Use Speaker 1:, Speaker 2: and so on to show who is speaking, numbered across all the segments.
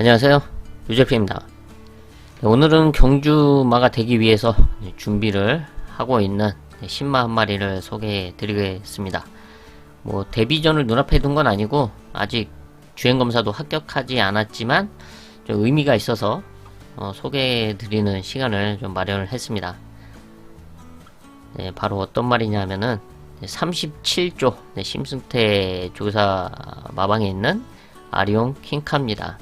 Speaker 1: 안녕하세요. 유재피입니다. 네, 오늘은 경주마가 되기 위해서 준비를 하고 있는 신마 한 마리를 소개해 드리겠습니다. 뭐 데뷔전을 눈앞에 둔 건 아니고 아직 주행검사도 합격하지 않았지만 좀 의미가 있어서 어, 소개해 드리는 시간을 좀 마련을 했습니다. 네, 바로 어떤 말이냐면은 37조 네, 심승태 조사 마방에 있는 아리온 킹카입니다.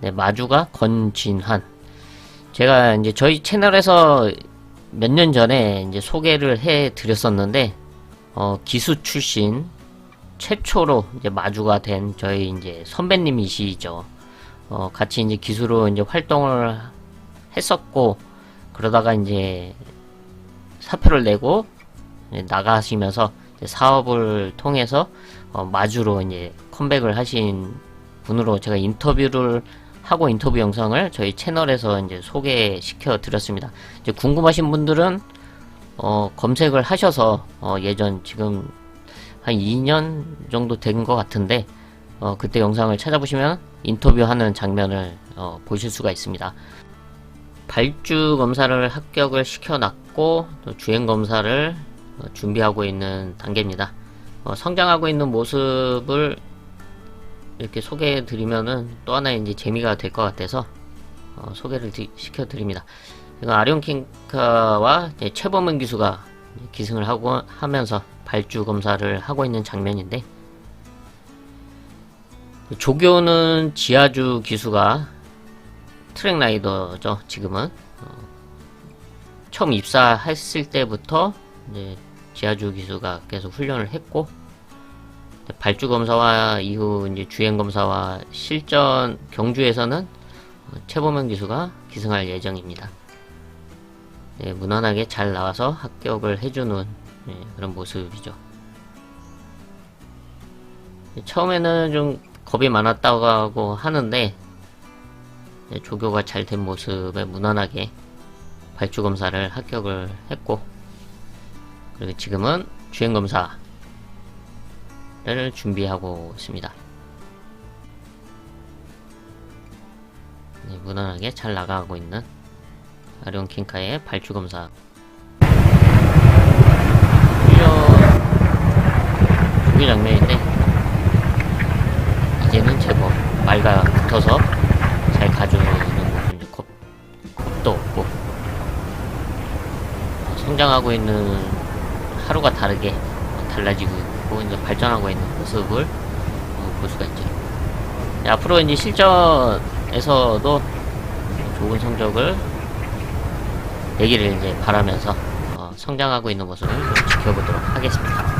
Speaker 1: 네, 마주가 권진환. 제가 이제 저희 채널에서 몇 년 전에 이제 소개를 해 드렸었는데, 어, 기수 출신 최초로 이제 마주가 된 저희 이제 선배님이시죠. 어, 같이 이제 기수로 이제 활동을 했었고, 그러다가 이제 사표를 내고 이제 나가시면서 이제 사업을 통해서 어, 마주로 이제 컴백을 하신 분으로 제가 인터뷰를 하고 인터뷰 영상을 저희 채널에서 이제 소개시켜 드렸습니다. 이제 궁금하신 분들은 어, 검색을 하셔서 어, 예전 지금 한 2년 정도 된 것 같은데 어, 그때 영상을 찾아보시면 인터뷰하는 장면을 어, 보실 수가 있습니다. 발주 검사를 합격을 시켜놨고 또 주행 검사를 어, 준비하고 있는 단계입니다. 어, 성장하고 있는 모습을 이렇게 소개해 드리면은 또 하나의 이제 재미가 될 것 같아서 어, 소개를 시켜 드립니다. 이건 아리온 킹카와 이제 최범은 기수가 기승을 하고 하면서 발주 검사를 하고 있는 장면인데 조교는 지하주 기수가 트랙 라이더죠 지금은 어, 처음 입사했을 때부터 이제 지하주 기수가 계속 훈련을 했고 발주 검사와 이후 이제 주행 검사와 실전 경주에서는 어, 최보명 기수가 기승할 예정입니다. 네, 무난하게 잘 나와서 합격을 해주는 네, 그런 모습이죠. 네, 처음에는 좀 겁이 많았다고 하는데 네, 조교가 잘 된 모습에 무난하게 발주 검사를 합격을 했고 그리고 지금은 주행 검사 를 준비하고 있습니다. 네, 무난하게 잘 나가고 있는 아리온 킹카의 발주 검사. 훈련 준비 장면인데 이제는 제법 말과 붙어서 잘 가주는 모습이 겁, 겁도 없고 어, 성장하고 있는 하루가 다르게 달라지고 있고 이제 발전하고 있는 모습을 어, 볼 수가 있죠. 네, 앞으로 이제 실전에서도 좋은 성적을 내기를 이제 바라면서 어, 성장하고 있는 모습을 좀 지켜보도록 하겠습니다.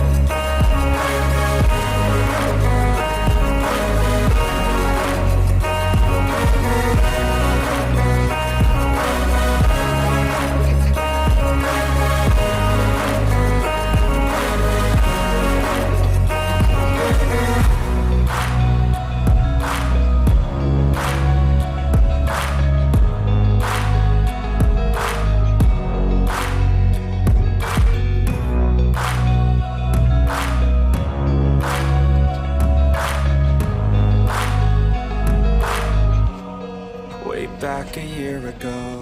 Speaker 2: Back a year ago.